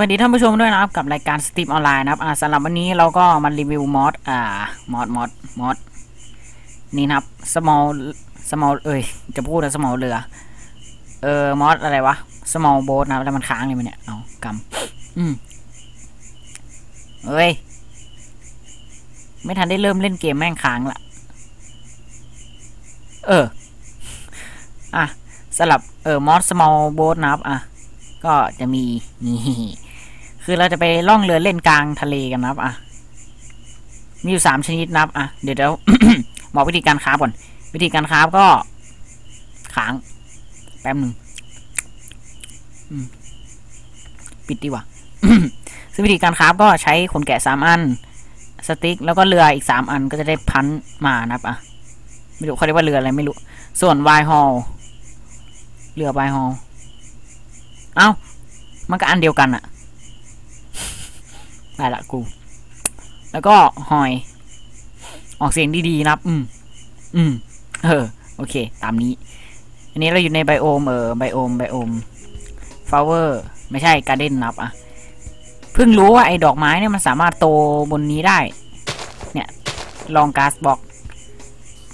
วัสดีท่านผู้ชมด้วยนะครับกับรายการสตรีมออนไลน์นะครับอ่าสำหรับวันนี้เราก็มารีวิวมอดอ่ามอดมอดมอดนี่นะครับ small small เอ้ยจะพูดนะ small เรือเออมอดอะไรวะ small boat นะครับแล้วมันค้างเลยมันเนี่ยเอากำอืมเอ้ยไม่ทันได้เริ่มเล่นเกมแม่งค้างละเอออะสำหรับเออมอด small boat นะครับอะก็จะมีนี่ คือเราจะไปล่องเรือเล่นกลางทะเลกันนะครับอะมีอยู่สามชนิดนะครับอะเดี๋ยวเดี๋ยวบอกวิธีการคราฟก่อน วิธีการคราฟก็ค้างแป๊บหนึ่งปิดดีกว่าซึ่งวิธีการคราฟก็ใช้ขนแกะสามอัน สติ๊กแล้วก็เรืออีกสามอันก็จะได้พันมานะครับอะไม่รู้เขาเรียกว่าเรืออะไรไม่รู้ ส่วนไวฮอลเรือไวฮอลเอ้ามันก็อันเดียวกันอะ ได้ละกู แล้วก็หอย ออกเสียงดีๆนะครับ อืม อืม เออ โอเค ตามนี้ อันนี้เราอยู่ในไบโอม เออ ไบโอม ไบโอมฟลาวเวอร์ ไม่ใช่การ์เด้นนับอะ เพิ่งรู้ว่าไอ้ดอกไม้เนี่ยมันสามารถโตบนนี้ได้ เนี่ย ลองก๊าซบอก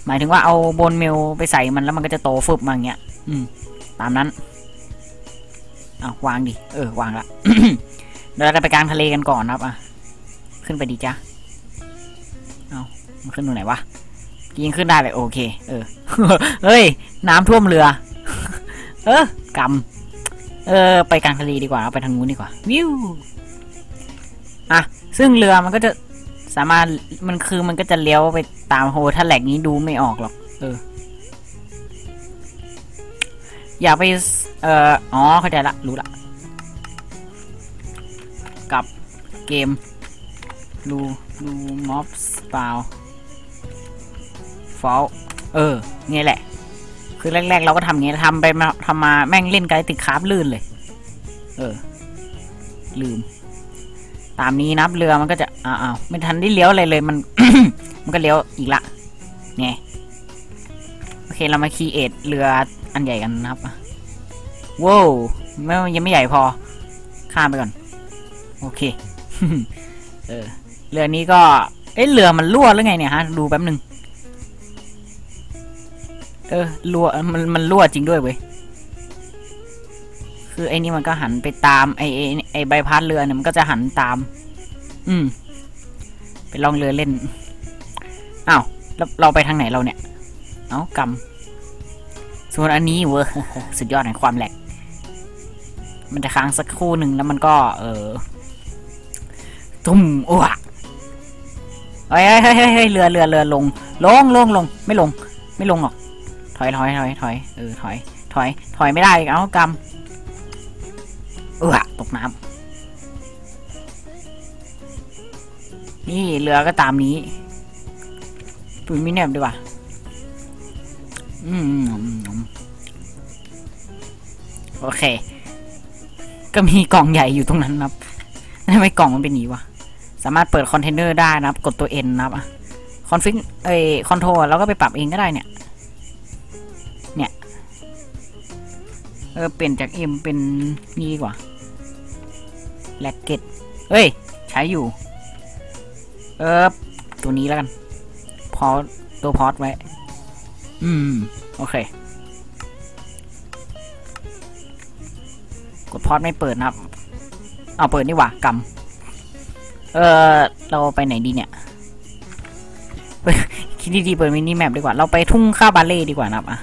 หมายถึงว่าเอาบนเมลไปใส่มันแล้วมันก็จะโตฟึบมาอย่างเงี้ย อืม ตามนั้น เอาวางดิ เออ วางละ เดี๋ยวเราจะไปกลางทะเลกันก่อนนะครับอะขึ้นไปดีจ้ะเอามันขึ้นตรงไหนวะยิงขึ้นได้เลยโอเค เออ เฮ้ย น้ำท่วมเรือ เออกำเออ ไปกลางทะเลดีกว่าไปทางนู้นดีกว่า วิวอะ ซึ่งเรือมันก็จะสามารถ มันคือมันก็จะเลี้ยวไปตามโฮถ้าแหลกนี้ดูไม่ออกหรอก เออ อยากไป เอออ๋อ เข้าใจละ รู้ละ เกมลูลูม็อบสปาวฟอลเออเนี่ยแหละ คือแรก ๆ เราก็ทำางเงี้ยทำไปมาทำมาแม่งเล่นไกด์ติดคราฟลื่นเลย เออ ลืม ตามนี้นับเรือมันก็จะอ้าวไม่ทันได้เลี้ยวอะไรเลยมัน มันก็เลี้ยวอีกละไงโอเคเรามาคีเอทเรืออันใหญ่กันนะครับว้าวไม่ยังไม่ใหญ่พอข้ามไปก่อน โอเค เออเรือนี้ก็ เอ้เรือมันรั่วหรือไงเนี่ยฮะ ดูแป๊บหนึ่งเออรั่วมันมันรั่วจริงด้วยเว้ยคือไอ้นี่มันก็หันไปตามไอ้ไอ้ไอ้ใบพัดเรือเนี่ยมันก็จะหันตาม อืม ไปลองเรือเล่นอ้าวแล้วเราไปทางไหนเราเนี่ย เอากำส่วนอันนี้เว้ยสุดยอดแห่งความแหลก มันจะค้างสักครู่หนึ่งแล้วมันก็ เออ ตุ้มอ้วกเฮ้ยเฮ้ยเฮ้ยเรือเรือเรือลง ลงลงลง ไม่ลง ไม่ลงหรอก ถอยถอยถอยถอยเออถอย ถอย ถอยไม่ได้เอากำเออตกน้ำนี่เรือก็ตามนี้ปืนมิเนมดีกว่าอืมโอเค ก็มีกล่องใหญ่อยู่ตรงนั้นนะครับทำไมกล่องมันเป็นนี้วะ สามารถเปิดคอนเทนเนอร์ได้นะครับ กดตัว N นะครับคอนฟิกเอ้คอนโทรลแล้วก็ไปปรับเองก็ได้เนี่ย เนี่ย เออ เปลี่ยนจาก M เป็นนี่ดีกว่าแลกเก็ตเฮ้ย ใช้อยู่ เออ ตัวนี้แล้วกัน พอตัวพอดไว้ อืม โอเค กดพอดไม่เปิดนะครับ เอาเปิดนี่หว่ากำ เออเราไปไหนดีเนี่ยคิดดีๆเปิดมินิแมปดีกว่า เราไปทุ่งข้าวบาเล่ดีกว่านะครับอะ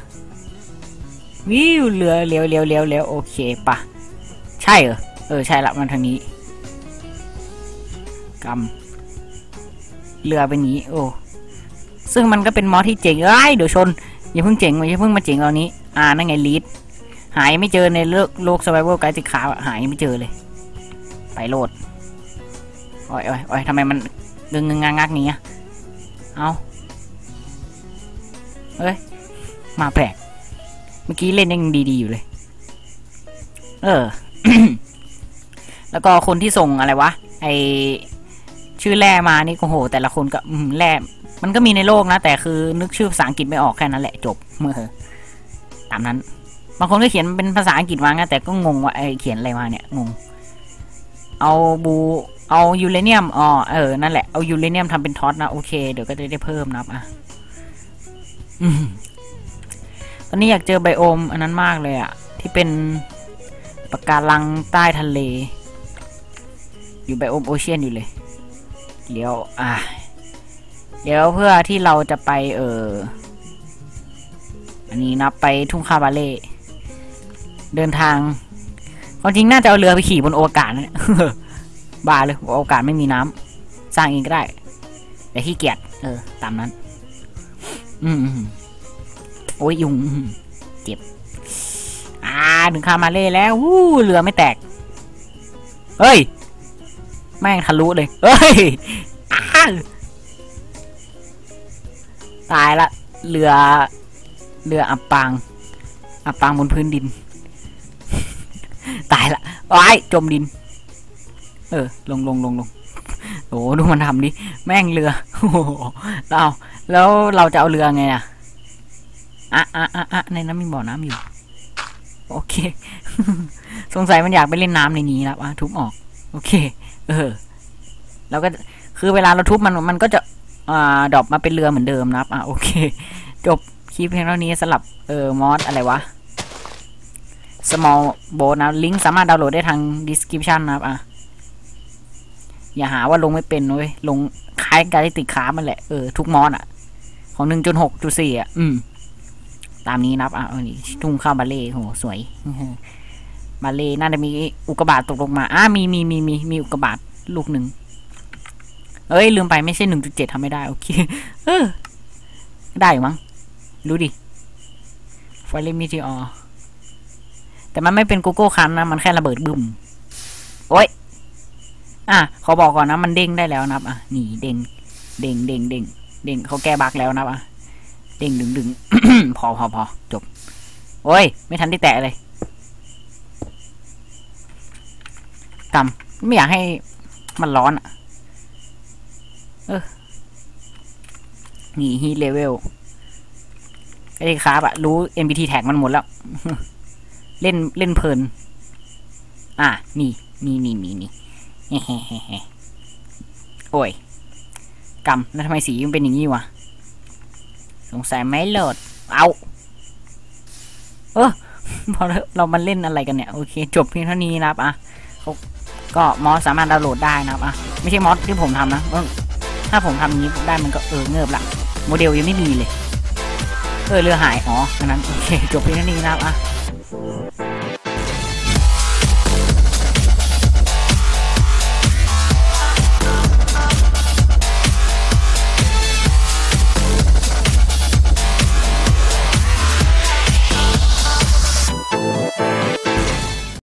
วิวเรือเลี้ยวเลี้ยวเลี้ยวเลี้ยวโอเคปะใช่เหรอเออใช่ละมันทางนี้กำเรือเป็นนี้ โอ้ซึ่งมันก็เป็นมอสที่เจ๋งเอ้ยเดี๋ยวชนอย่าเพิ่งเจ๋งอย่าเพิ่งมาเจ๋งเอานี้ อ่านั่นไงลีดหายไม่เจอในโลกโลกสไบเวอร์ไกด์ติขาวหายไม่เจอเลย ไปโหลด โอ้ยโอ้ยโอ้ยทำไมมันงึงงงงักนี้อะเอาเฮ้ย มาแปลก เมื่อกี้เล่นยังดีๆอยู่เลย เออ แล้วก็คนที่ส่งอะไรวะ ไอชื่อแร่มานี่โอ้โห แต่ละคนก็อืมแร่มันก็มีในโลกนะ แต่คือนึกชื่อภาษาอังกฤษไม่ออกแค่นั้นแหละจบเมื่อตามนั้น บางคนก็เขียนเป็นภาษาอังกฤษมาไงแต่ก็งงว่าไอเขียนอะไรมาเนี่ยงง เอาบู เอายูเรเนียมอ๋อเออ นั่นแหละ เอายูเรเนียมทำเป็นท็อตนะ โอเค เดี๋ยวก็จะได้เพิ่มนับอะตอนนี้อยากเจอไบโอม อันนั้นมากเลยอะที่เป็นปะการังใต้ทะเล อยู่ไบโอมโอเชียนอยู่เลยเดี๋ยวอะเดี๋ยวเพื่อที่เราจะไปเอออันนี้นับไปทุ่งคาบาเล่เดินทางความจริงน่าจะเอาเรือไปขี่บนโอวกาศนะ บ้าเลยโอกาศไม่มีน้ำสร้างเองก็ได้ แต่ขี้เกียจเออ ตามนั้น อืมโอ้ยยุงเจ็บ อ่าถึงคามาเล่แล้ววู้เรือไม่แตก เฮ้ย แม่งทะลุเลย เฮ้ยตายละ เรือ เรืออับปาง อับปางบนพื้นดิน ตายละไอ้ยจมดิน เออ ลงลงลงลงโอ้ดูมันทำดิ แม่งเรือ โอ้เราแล้วเราจะเอาเรือไงอะอะอะอะอะในนั้นมีบ่อน้ำอยู่ โอเค สงสัยมันอยากไปเล่นน้ำในนี้แล้วอะทุบออก โอเค เออ แล้วก็ คือเวลาเราทุบมัน มันก็จะ อ่า ดรอปมาเป็นเรือเหมือนเดิมนะครับ อะ โอเค จบคลิปเพียงเท่านี้สลับ เออ มอสอะไรวะ small boat นะ ลิงก์สามารถดาวน์โหลดได้ทาง description นะครับ อะ อย่าหาว่าลงไม่เป็นเว้ยลงคล้ายการที่ติดขามันแหละ เออ ทุกมอสอะ ของหนึ่งจุดหกจุดสี่อะ อืม ตามนี้นับอะอานี่ทุ่งข้าวบาเล่โหสวยบาเล่น่าจะมีอุกกาบาตตกลงมาอ่ามีมีมีมีมีอุกกาบาตลูกหนึ่งเอ้ยลืมไปไม่ใช่หนึ่งจุดเจ็ดทำไม่ได้โอเคเออได้อยู่มั้งดูดิไฟเลมิทีออแต่มันไม่เป็นโกโก้คันนะ มันแค่ระเบิดบึ้มโอ้ย อะขอบอกก่อนนะมันเด้งได้แล้วนะครับอะนี่เด้งเด้งเด้งเด้งเด้งเขาแก้บั๊กแล้วนะครับอะเด้งดึงดึงพอพอพอจบ โอ้ย ไม่ทันได้แตะเลยกำไม่อยากให้มันร้อนอะ เออนี่ฮีเลเวลไอ้ครับอะรู้ MBT แท็กมันหมดแล้ว เล่นเล่นเพลิน อะ นี่ นี่นี่นี่นี่ โอ้ยกำแล้วทำไมสีมันเป็นอย่างนี้วะ สงสัยไม่โหลด เอาเออพอเรามาเล่นอะไรกันเนี่ย โอเค จบเพียงเท่านี้นะครับอะก็มอสสามารถดาวน์โหลดได้นะครับอะไม่ใช่มอสที่ผมทำนะถ้าผมทำอย่างนี้ได้มันก็เออเงิบละโมเดลยังไม่มีเลย เออเรือหายอ๋อนั้นโอเคจบเพียงเท่านี้นะครับอะ